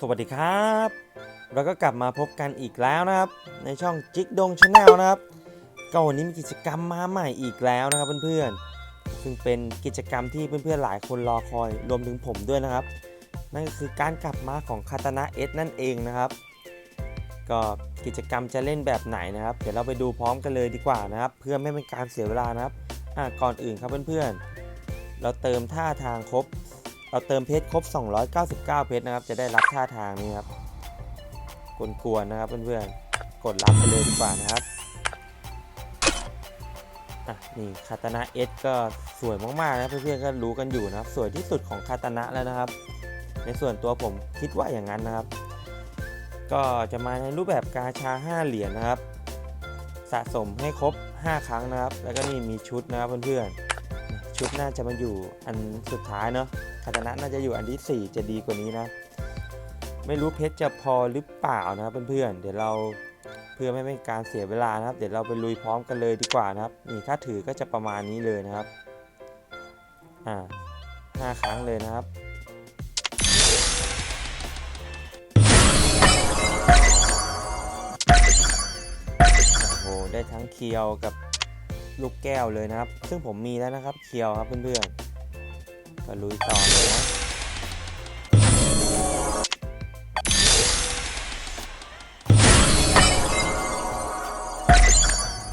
สวัสดีครับ เราก็กลับมาพบกันอีกแล้วนะครับ ในช่องจิกดงชาแนลนะครับ ก็วันนี้มีกิจกรรมมาใหม่อีกแล้วนะครับเพื่อนๆ ซึ่งเป็นกิจกรรมที่เพื่อนๆหลายคนรอคอยรวมถึงผมด้วยนะครับ นั่นก็คือการกลับมาของคาตานะเอสนั่นเองนะครับ ก็กิจกรรมจะเล่นแบบไหนนะครับ เดี๋ยวเราไปดูพร้อมกันเลยดีกว่านะครับ เพื่อไม่เป็นการเสียเวลานะครับอะก่อนอื่นครับเพื่อนๆ เราเติมท่าทางครบ เราเติมเพชรครบ 299 เพชรนะครับ จะได้รับท่าทางนี้ครับกวนๆนะครับเพื่อนๆ กดรับไปเลยดีกว่านะครับอะนี่คาตานะเอสก็สวยมากๆนะเพื่อนๆก็รู้กันอยู่นะครับ สวยที่สุดของคาตานะแล้วนะครับ ในส่วนตัวผมคิดว่าอย่างนั้นนะครับ ก็จะมาในรูปแบบกาชา 5 เหรียญนะครับ สะสมให้ครบ 5 ครั้งนะครับ แล้วก็นี่มีชุดนะครับเพื่อนๆ ชุดน่าจะมาอยู่อันสุดท้ายเนาะคาตานะน่าจะอยู่อันที่ 4 จะดีกว่านี้นะ ไม่รู้เพชรจะพอหรือเปล่านะครับเพื่อนๆเดี๋ยวเราเพื่อไม่เป็นการเสียเวลานะครับ เดี๋ยวเราไปลุยพร้อมกันเลยดีกว่านะครับนี่ถ้าถือก็จะประมาณนี้เลยนะครับอ่าห้าครั้งเลยนะครับโอ้โหได้ทั้งเคียวกับ ลูกแก้วเลยนะครับ ซึ่งผมมีแล้วนะครับเคียวครับเพื่อนๆก็ลุยต่อเลยนะ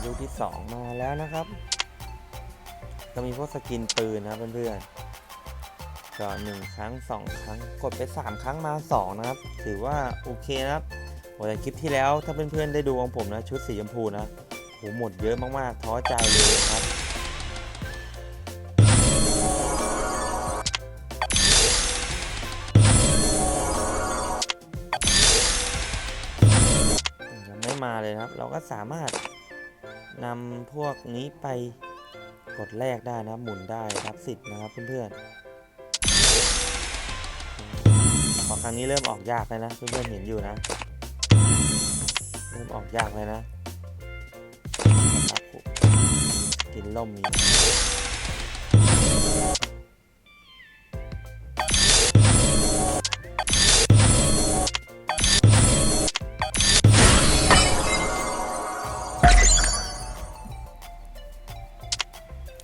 ลูกที่ 2 มาแล้วนะครับ ก็มีพวกสกินปืนนะเพื่อนๆก็หนึ่งครั้ง 2 ครั้งกดไป 3 ครั้งมา 2 นะครับ ถือว่าโอเคนะครับโอ้แต่คลิปที่แล้วถ้าเพื่อนๆได้ดูของผมนะชุดสีชมพูนะ หหมดเยอะมากๆท้อใจเลยครับยังไม่มาเลยครับ เราก็สามารถนำพวกนี้ไปกดแลกได้นะหมุนได้รับสิทธิ์นะครับเพื่อนๆพอครั้งนี้เริ่มออกยากแล้วนะ เพื่อนๆเห็นอยู่นะ เริ่มออกยากเลยนะ กินล่มมี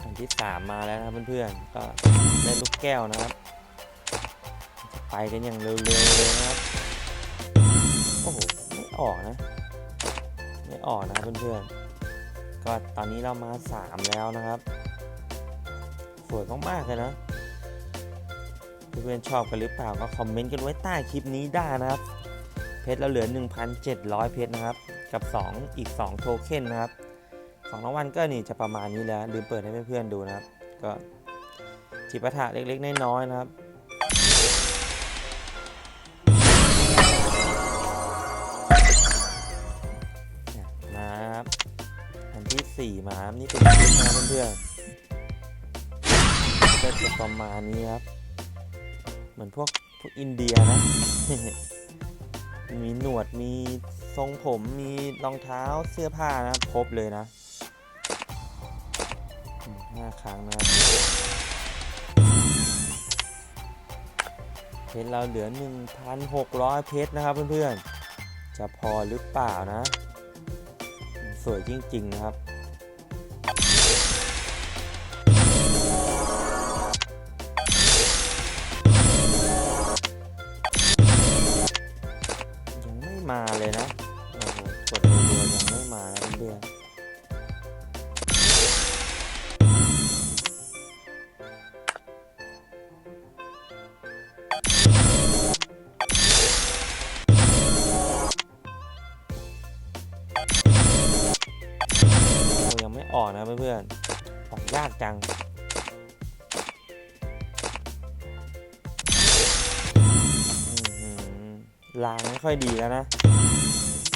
อันที่สามมาแล้วนะเพื่อนๆ ก็ได้ลูกแก้วนะครับ ไปกันอย่างเร็วๆเลยนะครับ โอ้โห ไม่ออกนะ ไม่ออกนะเพื่อนๆ ก็ตอนนี้เรามา 3 แล้วนะครับ สวยมากๆเลยนะเพื่อนๆชอบกันหรือเปล่าก็คอมเมนต์กันไว้ใต้คลิปนี้ได้นะครับ เพชรเราเหลือ 1,700 เพชรนะครับ กับ 2 อีก 2 โทเค็นนะครับ ของรางวัลก็นี่จะประมาณนี้แล้วลืมเปิดให้เพื่อนๆดูนะครับ ก็จิปาถะเล็กๆน้อยๆนะครับ อันที่สี่มาันี่เป็นชุดนะเพื่อนๆก็จะประมาณนี้ครับ เหมือนพวกพวกอินเดียนะ มีหนวดมีทรงผมมีรองเท้าเสื้อผ้านะครบเลยนะห้าครั้งนะเพชรเราเหลือ 1,600 เพชรนะครับเพื่อนๆ จะพอหรือเปล่านะ สวยจริง ๆ นะครับ นะเพื่อนๆออกยากจังอื้อหือลางไม่ค่อยดีแล้วนะ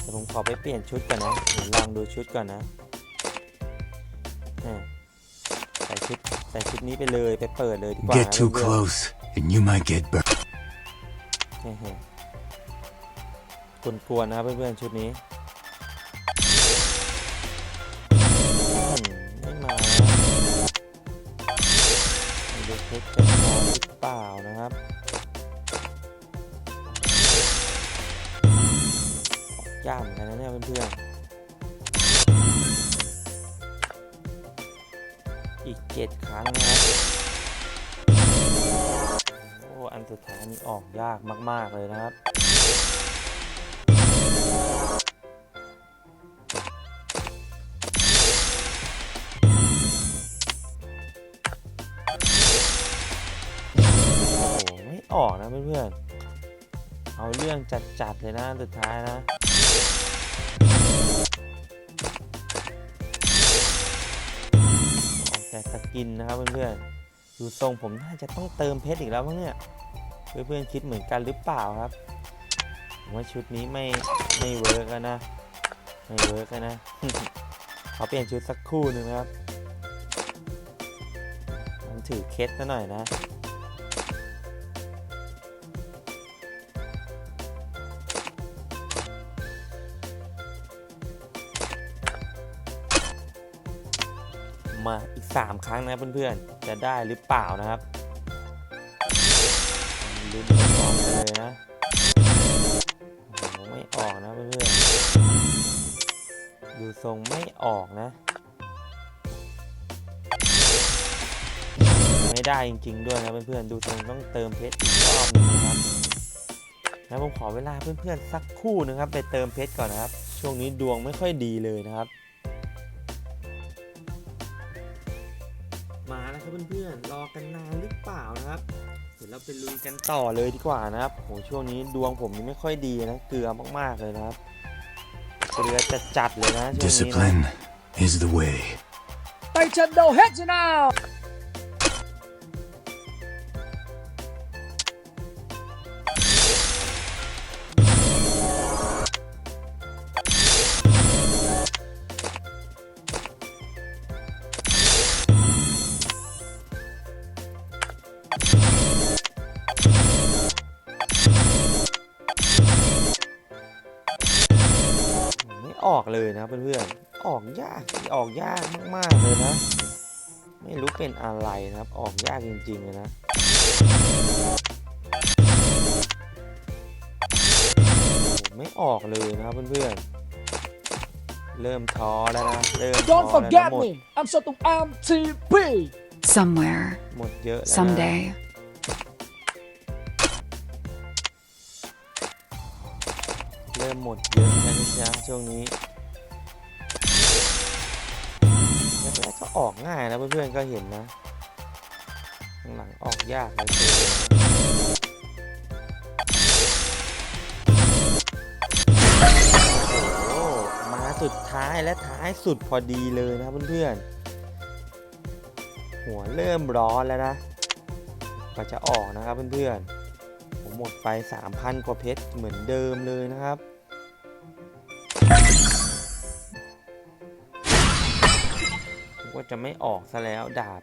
เดี๋ยวผมขอไปเปลี่ยนชุดก่อนนะเดี๋ยวลองดูชุดก่อนนะอะใส่ชุดใส่ชุดนี้ไปเลยไปเปิดเลยดีกว่า Get นะ too เพื่อน close, and you might get burned. ๆเฮ้ๆกวนๆนะครับเพื่อนๆชุดนี้ นะครับ ยากเหมือนกันนะเนี่ยเพื่อนๆ อีกเจ็ดครั้งนะครับ โอ้ อันสุดท้ายนี่ออกยากมาก ๆ เลยนะครับ ออกนะเพื่อนๆ เอาเรื่องจัดๆเลยนะสุดท้ายนะแต่สกินนะครับเพื่อนๆ ดูทรงผมน่าจะต้องเติมเพชรอีกแล้วมั้งเนี่ย เพื่อนๆคิดเหมือนกันหรือเปล่าครับผมว่าชุดนี้ไม่ไม่เวิร์กนะ ไม่เวิร์กนะ ขอเปลี่ยนชุดสักคู่หนึ่งนะครับ มันถือเคสซะหน่อยนะ มาอีก 3 ครั้งนะเพื่อนๆ จะได้หรือเปล่านะครับลุ้นไปพร้อมเลยนะไม่ออกนะเพื่อนๆ ดูทรงไม่ออกนะ ไม่ได้จริงๆด้วยนะเพื่อนๆ ดูทรงต้องเติมเพชรอีกรอบนึงนะครับแล้วผมขอเวลาเพื่อนๆ สักคู่นะครับ ไปเติมเพชรก่อนนะครับ ช่วงนี้ดวงไม่ค่อยดีเลยนะครับ ครับเพื่อนๆ รอกันนานหรือเปล่านะครับเดี๋ยวเราไปลุยกันต่อเลยดีกว่านะครับโหช่วงนี้ดวงผมนี่ไม่ค่อยดีนะ เกลือมากๆเลยนะครับ เกลือจะจัดๆเลยนะช่วงนี้นะ Discipline is the way. ไปชันโดเฮดนา ออกเลยนะเพื่อนๆ ออกยากออกยากมากๆเลยนะ ไม่รู้เป็นอะไรนะครับ ออกยากจริงๆเลยนะโอ้โหไม่ออกเลยนะครับเพื่อนๆ เริ่มท้อแล้วนะ เริ่มท้อ Don't แล้วนะ forget หมด me I'm so to MTP Somewhere, หมดเยอะแล้วนะ someday. เริ่มหมดเยอะแล้วนะจ๊ะช่วงนี้แรกๆก็ออกง่ายนะเพื่อนๆก็เห็นนะหลังออกยากเลยโอ้มาสุดท้ายและท้ายสุดพอดีเลยนะเพื่อนๆหัวเริ่มร้อนแล้วนะก็จะออกนะครับเพื่อนๆ หมดไป 3,000 กว่าเพชรเหมือนเดิมเลยนะครับผมก็จะไม่ออกซะแล้วดาบ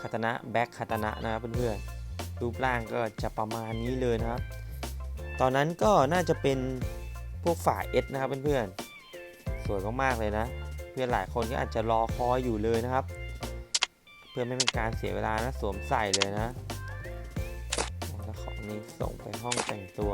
คาตนะแบ็คคาตนะนะครับเพื่อนๆรูปร่างก็จะประมาณนี้เลยนะครับ ตอนนั้นก็น่าจะเป็นพวกฝ่าเอสนะครับเพื่อนๆสวยมากๆเลยนะ เพื่อนหลายคนก็อาจจะรอคอยอยู่เลยนะครับ เพื่อไม่เป็นการเสียเวลานะสวมใส่เลยนะ แล้วของนี้ส่งไปห้องแต่งตัว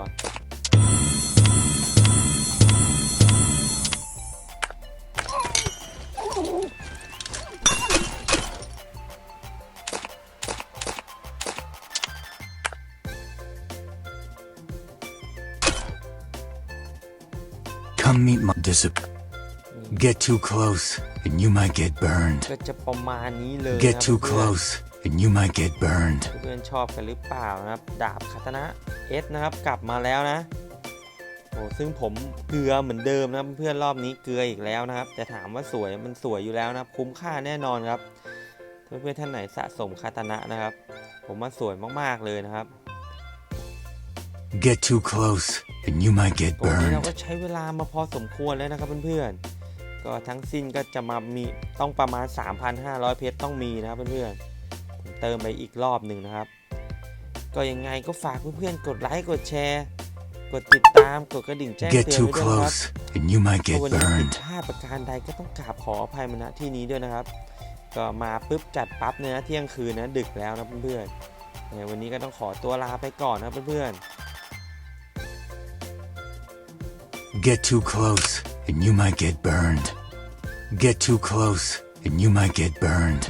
Come meet my discipline. Get too close and you might get burned. ก็จะประมาณนี้เลย Get นะ too เพื่อน close and you might get burned. เพื่อนๆชอบกันหรือเปล่านะครับ ดาบคาตนะเอสนะครับ กลับมาแล้วนะโอ้ซึ่งผมเกลือเหมือนเดิมนะครับเพื่อนรอบนี้เกลืออีกแล้วนะครับ แต่ถามว่าสวยมันสวยอยู่แล้วนะครับ คุ้มค่าแน่นอนครับเพื่อนๆท่านไหนสะสมคาตนะนะครับ ผมว่าสวยมากๆเลยนะครับ Get too close and you might get ตรงนี้เรา burned. ก็ใช้เวลามาพอสมควรแล้วนะครับเพื่อนๆก็ทั้งสิ้นก็จะมามีต้องประมาณ 3,500 เพชรต้องมีนะครับเพื่อนๆผม เติมไปอีกรอบหนึ่งนะครับ ก็ยังไงก็ฝากเพื่อนๆกดไลค์กดแชร์ กดติดตามกดกระดิ่งแจ้ง Get เตือน too ไว้ด้วยนะครับ close and you might ถ้า get วันนี้ผิด burned. พลาดประการใดก็ต้องกราบขออภัยมาณที่นี้ด้วยนะครับ ก็มาปุ๊บจัดปั๊บเนี่ยนะเที่ยงคืนนะดึกแล้วนะเพื่อนๆเนี่ยวันนี้ก็ต้องขอตัวลาไปก่อนนะเพื่อนๆ Get too close, and you might get burned. Get too close, and you might get burned.